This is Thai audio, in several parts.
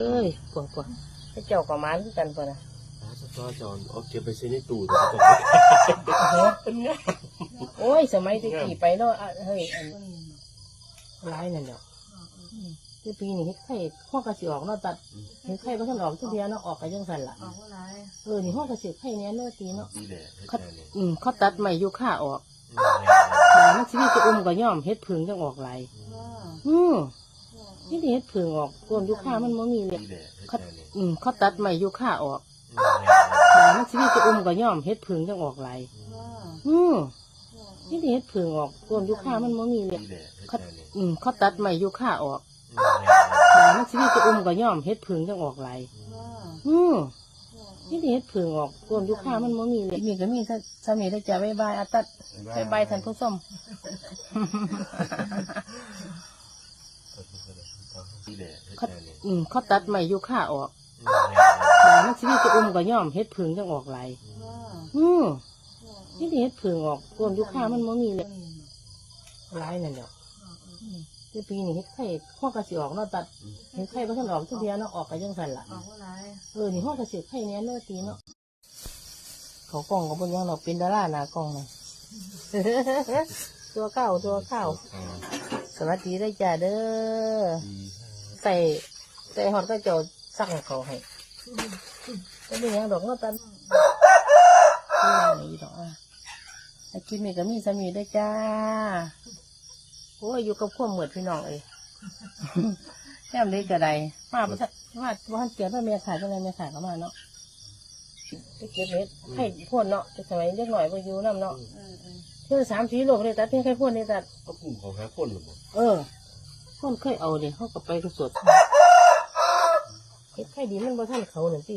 เอ้ยปวดปวดให้เจ้ากับมันคือกันปะนะหาสตอจอนเอาเก็บไปใส่ในตู้แต่ก็เป็นไงโอ้ย สมัยตะกี้ไปเนาะอะเฮ้ยอันร้ายนั่นเนาะที่ปีนี้เฮ็ดไข่ห้องกระสีออกเนาะตัดเฮ็ดไข่บ่ทันออกทุกเดียวเนาะออกไปจังซั่นล่ะออกว่าไรเออนี่ห้องกระสีไข่เนี้ยเนาะตีเนาะดีแหละเฮ็ดเขาแน่เลยอืมเขาตัดใหม่อยู่ค่าออกอืมบางมันสิมีจะอุ้มก็ย่อมเฮ็ดผึ่งจังออกหลายว่าอืม นี่ที่เฮ็ดผึ่งออกรวมอยู่ค่ามันบ่มีเลยดีแหละเฮ็ดเขาแน่เลยอืมเขาตัดใหม่อยู่ค่าออกอืมบางมันสิมีจะอุ้มก็ย่อมเฮ็ดผึ่งจังออกหลายว่าอืมนี่ที่เฮ็ดผึ่งออกรวมอยู่ค่ามันบ่มีเลยดีแหละเฮ็ดเขาแน่เลยอืมเขาตัดใหม่อยู่ค่าออกอืมบางมันสิมีจะอุ้มก็ย่อมเฮ็ดผึ่งจังออกหลายว่าอืมนี่ที่เฮ็ดผึ่งออกรวมอยู่ค่ามันบ่มีเลยมีก็มีถ้าสามีได้จะบ๊ายบายอาตัดบ๊ายบายท่านผู้ชมดีแหละ เฮ็ดเขาแน่เลยอืมเขาตัดใหม่อยู่ค่าออกอืมบางมันสิมีจะอุ้มก็ย่อมเฮ็ดผึ่งจังออกหลายว่าอืมนี่ที่เฮ็ดผึ่งออกรวมอยู่ค่ามันบ่มีเลยร้ายนั่นเนาะที่ปีนี้เฮ็ดไข่ห้องกระสีออกเนาะตัดเฮ็ดไข่บ่ทันออกทุกเดียวเนาะออกไปจังซั่นล่ะออกว่าไรเออนี่ห้องกระสีไข่เนี้ยเนาะตีเนาะเขากล้องก็บ่ยังเราเป็นดาราหน้ากล้องนะตัวเก้าตัวเก้าอ่าสวัสดีได้อจ้าเด้อดี ใส่ใส่ฮอดก็เจ้าสั่งเขาให้ก็มีหยังดอกเนาะตันนี่อย่างนี้ดอกอะไอ้กินมีก็มีสามีได้อจ้าโอ้ยอยู่กับขั้วเหมือดพี่น้องเอ้ยแค่นี้ก็ได้มาบ่ทันมาบ่ทันเกียรติว่าเมียขายจังไงเมียขายก็มาเนาะไปเก็บเห็ดให้พ่นเนาะแต่สมัยเล็กหน่อยไปอยู่น้ำเนาะเออเออเพื่อสามสีโลกเลยตัดเพียงแค่พ่นนี่ตัดก็กลุ่มของหาคนหรือเปล่าเออ พ่นเคยเอาเดี๋ยวเขาก็ไปกระสดเห็ดไข่ดีมันบ่ทันเขาหนึ่งสิ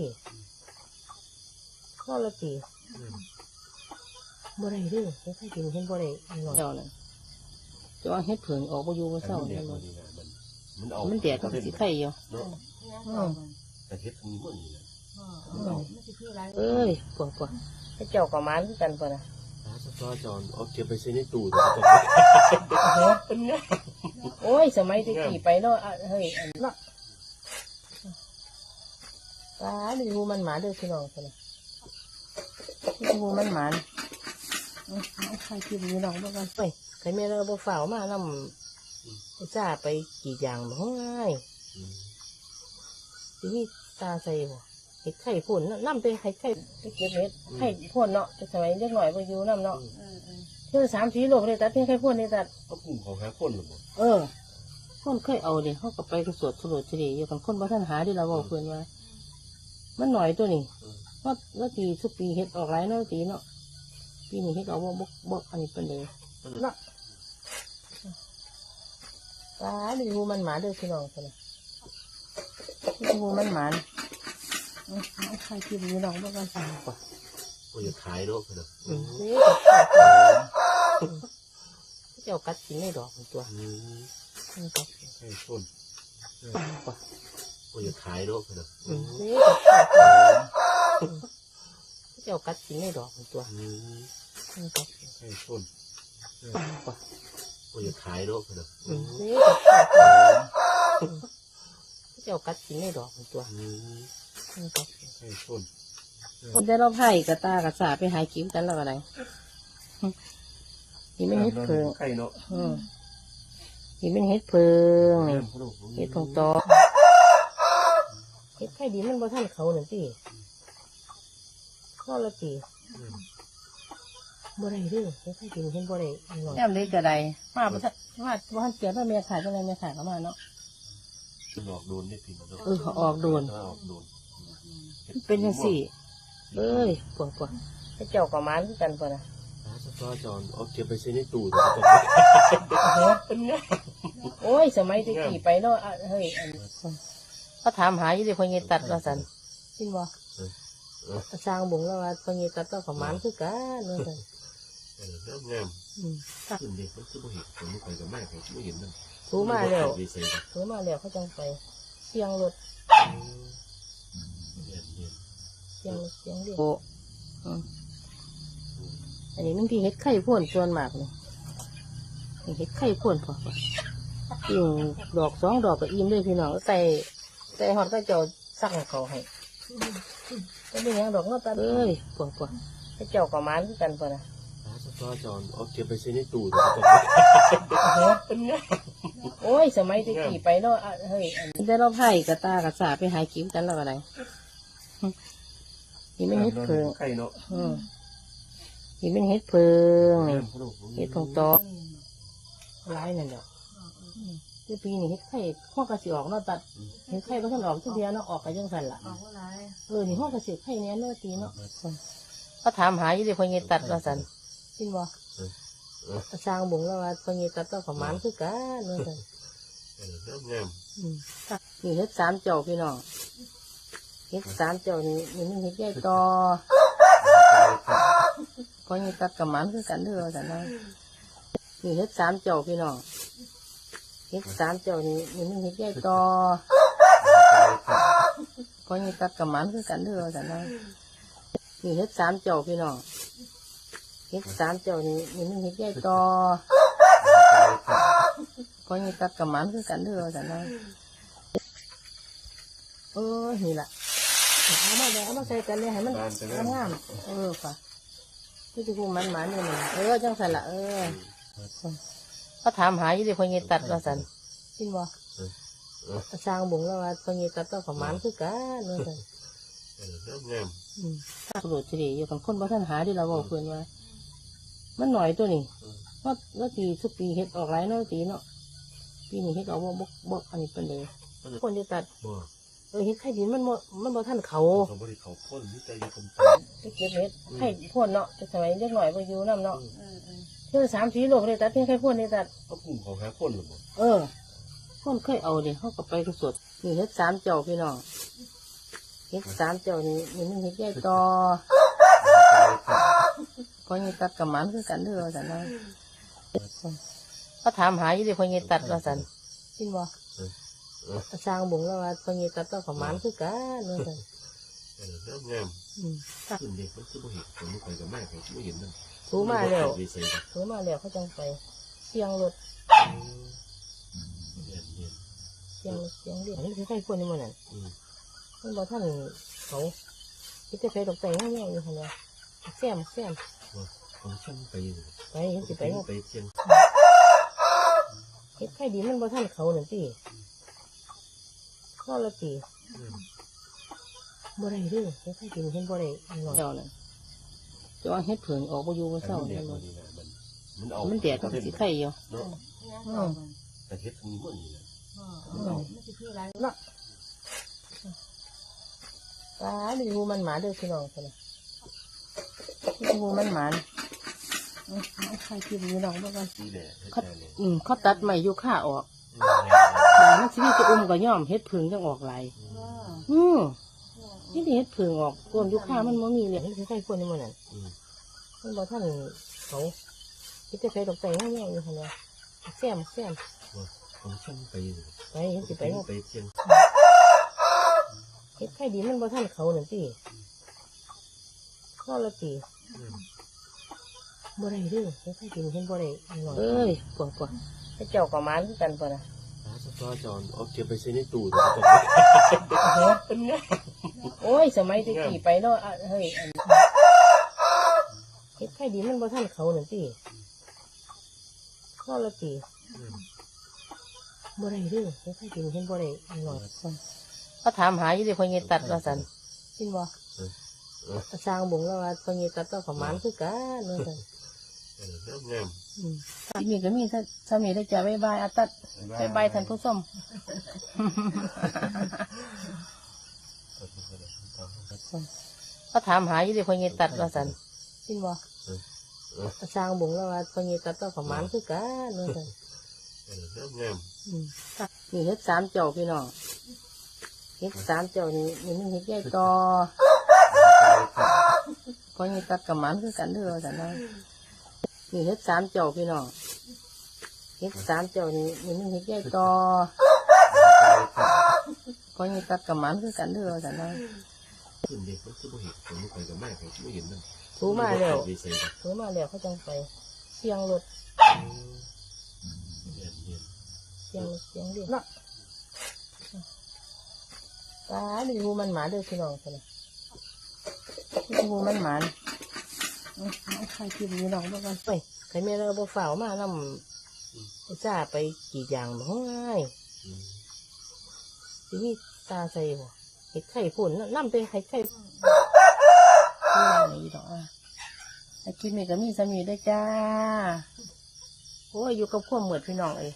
ข้อละตีบ่ได้เด้อเห็ดไข่ดีมันเห็นบ่ได้เจ้านั่นจะว่าเห็ดเผิงออกบ่อยู่บ่เศร้ามันแดแน่ดนอนดีนะมันมันเอามันแดดก็สิไข่อยู่เนาะอืมแต่เฮ็ดมันมันนี่นะว่าไม่ใช่คือไรเอ้ยปวดปวดให้เจ้ากับมันคือกันปะนะ หาสตอจอนเอาเก็บไปใส่ในตู้แต่ก็เป็นไงโอ้ย สมัยตะกี้ไปเนาะอะเฮ้ยอันเนาะตาดูหูมันหมาเด้อพี่น้องคนนะดูหูมันหมาเอาเอาใครที่มีน้องบ้างกันไปใครแม่เราบ่ฝ่าวมานำไปจ้าไปกี่อย่างบ่ห้อยทีนี้ตาใส่บ่ เห็ดไข่พ่นน้ำเป็นไข่ไข่ไปเก็บเห็ดไข่พ่นเนาะแต่สมัยเล็กหน่อยไปอยู่น้ำเนาะเออเออเพื่อสามสีโลกเลยตัดเพียงไข่พ่นนี่ตัดก็กลุ่มของหาคนหรือเปล่าเออคนเคยเอาเดี๋ยวเขาก็ไปกระสวดสลดเฉลี่ยอยู่กันคนบ่ท่านหาที่เราบอกเพื่อนว่า มันหน่อยตัวนี้ว่าว่าตีทุกปีเฮ็ดออกหลายเนาะตีเนาะปีนี้เฮ็ดออกบ่บกบกอันนี้เป็นเลยเนาะตาดูหูมันหมาเด้อพี่น้องคนนะดูหูมันหมา เอาเอาใครที่มีน้องบ้างกันฟังก่อนก็อย่าขายเนาะเพื่อนอืมนี่ก็ขายก่อนเจ้ากัดกินไม่ดอกมันตัวอืมนี่ก็ให้คนฟังก่อนก็อย่าขายเนาะเพื่อนอืมนี่ก็ขายก่อนอืมเจ้ากัดกินไม่ดอกมันตัวอืมนี่ก็ให้คนฟังก่อนก็อย่าขายเนาะเพื่อนอืมนี่ก็ขายก่อนอืมเจ้ากัดกินไม่ดอกมันตัวอืมนี่ก็ ให้คนคนได้เราไผ่กระตากระสาไปหายกิ้มกันแล้วอะไรอืมนี่ไม่เฮ็ดเพิงไข่เนาะอืมนี่เป็นเฮ็ดเพิงเฮ็ดของตอเฮ็ดไข่ดีมันบ่ทันเขาหนึ่งสิข้อละตีบ่ได้เด้อเฮ็ดไข่ดีเห็นบ่ได้แอมเลยก็ได้มาบ่ทันมาบ่ทันเกียรติว่าแม่ขายจังไดแม่ขายก็มาเนาะออกโดนได้พี่เนาะเออออกโดนออกโดน เป็นจังซี่เอ้ยปวดปวดให้เจ้ากับมันคือกันปะนะหาสตอจอนเอาเก็บไปใส่ในตู้แต่ก็เป็นไงโอ้ย สมัยตะกี้ไปเนาะอะเฮ้ยอันเขาถามหาอยู่ดิพอเงตัดว่าซั่นจริงบ่สร้างบุงแล้วว่าพอเงตัดต้องกับมันคือกันว่าซั่นเอองามงามอืมขึ้นเด็กมันคือบ่เห็นผมไม่ไปกับแม่ผมไม่เห็นมันถูมาแล้วดีเซลถือมาแล้วเขาจังไปเสียงรถ เยี่ยมเยี่ยม เสียงรถเสียงเรียกโอ้อันนี้มันที่เฮ็ดไข่พ่นส่วนมากเลยนี่เฮ็ดไข่พ่นพอปะยิ่งดอกสองดอกก็อิ่มเลยพี่น้องใส่แต่หอดก็เจ้าสั่งเขาให้ก็มีอย่างดอกเนาะตาเอ้ยปวดปวดให้เจ้ากับหมันคือกันปะนะหาสตอจอนเอาเก็บไปใส่ในตู้เดี๋ยวจะเป็นไงโอ้ย สมัยตะกี้ไปเนาะอะเฮ้ยอันนี้ได้รอบไผ่กระตากระสาไปหากิ้วกันแล้วอะไร นี่ไม่เฮ็ดเพิงไข่เนาะอืมนี่เป็นเฮ็ดเพิงนี่เฮ็ดของตอกร้ายนั่นดอกคือปีนี้เฮ็ดไข่ห้องกระสีออกเนาะตัดเฮ็ดไข่ก็ท่านออกทุกเดียวเนาะออกไปจังสันล่ะออกว่าไรเออนี่ห้องกระสีไข่เนี้ยเนื้อตีเนาะก็ถามหาอยู่ดิพอเงตัดว่าสันจริงบ่สร้างบุงแล้วว่าพอเงตัดต้องประมาณคือกันว่าสันเออเริ่มงามอืมนี่เฮ็ดสามเจ้าพี่น้อง เฮ็ดสามเจ้านี่นี่มันเฮ็ดใหญ่ต่อพอเงตัดกับมันคือกันเด้อว่าสันนะนี่เฮ็ดสามเจ้าพี่น้องเฮ็ดสามเจ้านี่นี่มันเฮ็ดใหญ่ต่อพอเงตัดกับมันคือกันเด้อว่าสันนะนี่เฮ็ดสามเจ้าพี่น้องเฮ็ดสามเจ้านี่นี่มันเฮ็ดใหญ่ต่อพอเงตัดกับมันคือกันเด้อว่าสันนะเออนี่แหละ เอามาเลยเอามาใส่กันเลยให้มันงามๆเออค่ะที่จะพูมันหมันเนี่ยเออจังสันละเออก็ถามหาอยู่ดิพอเงตัดว่าสันจริงบ่สร้างบุงแล้วว่าพอเงตัดต้องประมาณคือกันว่าสันเออเริ่มงามถ้าโหลดเฉลี่ยอยู่กับคนบ่ท่านหาที่เราบอกเพื่อนว่า มันหน่อยตัวนี้ว่าว่าตีทุกปีเฮ็ดออกหลายเนาะตีเนาะปีนี้เฮ็ดออกบ่บ่บ่อันนี้เป็นเลยคนจะตัดบ่ เออเฮ็ดไข่ดินมันบ่มันบ่ท่านเขาเขาบริเขาพ่นที่ใจอยู่คำตไปเก็บเห็ดไข่พ่นเนาะแต่สมัยเด็กหน่อยไปอยู่น้ำเนาะเออเออเพื่อสามสีโลกเลยตัดเพียงไข่พ่นเลยตัดเขากลุ่มเขาหาพ่นหรือบ่เออพ่นเคยเอาเดี๋ยวเขาก็ไปสดนี่เห็ดสามเจ้าพี่น้องเห็ดสามเจ้านี่นี่มันเห็ดใหญ่ต่อพอเงี้ตัดกับหมันคือกันเด้อว่าสันนะก็ถามหาอยู่ดิพอเงี้ตัดว่าสันจริงบ่ สร้างบุงแล้วว่าพอเงี้ตัดต้องกับหมันคือกันว่นเออเริ่มงามขึ้นเด็กมันคือบ่เห็นผมไม่เคยกับแม่ผมไม่เห็นนั่นถูมาแล้วดีใส่กันถูมาแล้วเขาจังไปเสียงรถเสียงเสียงเรียกนี่คือใครคนนี่มันนั่นมันบอกท่านเขาคิดจะไปดอกใจง่ายๆอยู่คนเดียวแซมแซมผมช่างไปไปเห็นสิไปไปเชียงเฮ็ดไข่ดีมันบอกท่านเขาหนึ่งตี ข้อละตีบ่ได้เด้วยเฮ็ดไข่ดีมันเห็นบ่ได้อันนั้นเจ้านั่นจะว่าเฮ็ดเผิงออกบ่อยู่บ่เศร้ามันแดเนี่ดยพอดีนะมันมันเอามันแดดก็สิไข่อยู่เนาะเนี่ยต่อมันแต่เฮ็ดมีมันนี่นะเออไม่ใช่คืออะไรเนาะตาดูหูมันหมาเด้อพี่น้องคนน่ะดูหูมันหมาเอาเอาไข่ที่มีน้องบ่กันดีแหละเฮ็ดเขาแน่เลยอืมเขาตัดไม้ยูค่าออกอืม บางมันสิมีจะอุ้มก็ย่อมเฮ็ดผึ่งจังออกหลายเอออืมเออนี่ที่เฮ็ดผึ่งออกรวมยูค่ามันบ่มีเลยนี่คือใครคนนี่มันนั่นอืม มันบ่ท่านเขาคิดจะใช้ดอกใจง่ายๆอยู่หั่นน่ะแซมแซมผมช่างไปอยู่ไปเฮ็ดสิไปเนาะไปเพียงเฮ็ดไข่ดีมันบ่ท่านเขานั่นติข้อละตีอืมบ่ได้เด้อเฮ็ดไข่ดีมันเห็นบ่ได้อันนั้นเอ้ยปวดปวดให้เจ้ากับหมานคือกันปะน่ะ หาสตอจอนเอาเก็บไปใส่ในตู้เดี๋ยวจะเป็นไงโอ้ย สมัยตะกี้ไปเนาะอะเฮ้ยอันเฮ็ดไข่ดีมันบ่ท่านเขานั่นติข้อละตีอืมบ่ได้เด้อเฮ็ดไข่ดีมันเห็นบ่ได้อันนั้นก็ถามหาอยู่ดิพอเงตัดว่าซั่นจริงบ่เออสร้างบุงแล้วว่าพอเงตัดต้องประมาณคือกันว่าซั่น เออเริ่มงามอืมที่นี่ก็มีถ้าถ้ามีได้จะบ๊ายบายอาตัดบ๊ายบายท่านผู้ชมก็ถามหาอยู่ดิพอเงตัดว่าซั่นจริงบ่เออสร้างบุงแล้วว่าพอเงตัดต้องประมาณคือกันว่าซั่นเออเริ่มงามอืมนี่เฮ็ดสามเจ้าพี่น้องเฮ็ดสามเจ้านี่นี่มันเฮ็ดใหญ่ต่อพอเงตัดกับหมันคือกันเด้อว่าซั่นนะ นี่เฮ็ดสามเจ้าพี่น้องเฮ็ดสามเจ้านี่นี่มันเฮ็ดใหญ่ต่อพอเงตัดกับหมันคือกันเด้อว่าซั่นนะขึ้นเด็กมันคือบ่เห็นผมไม่เคยกับแม่ผมไม่เห็นนั่นถูมาแล้วดีใส่กันถูมาแล้วเขาจังไปเสียงรถเย็นเย็นเสียงรถเสียงเรียกเนาะปลาดีหูมันหมาเด้อพี่น้องคนนะดีหูมันหมา เอาเอาใครกินนี่น้องบ้างกันไปใครแม่เราบ่ฝ่าวมานำอุตส่าห์ไปกี่อย่างบ่ง่ายอืมสิมีตาใส่บ่เห็ดไข่พุ่นน่ะน้ำเป็นไข่ไข่อืมนี่นี่ดอกอะไอ้กินนี่ก็มีสามีได้วยจ้า โอ้ยอยู่กับพวกเหมือดพี่น้องเอ้ย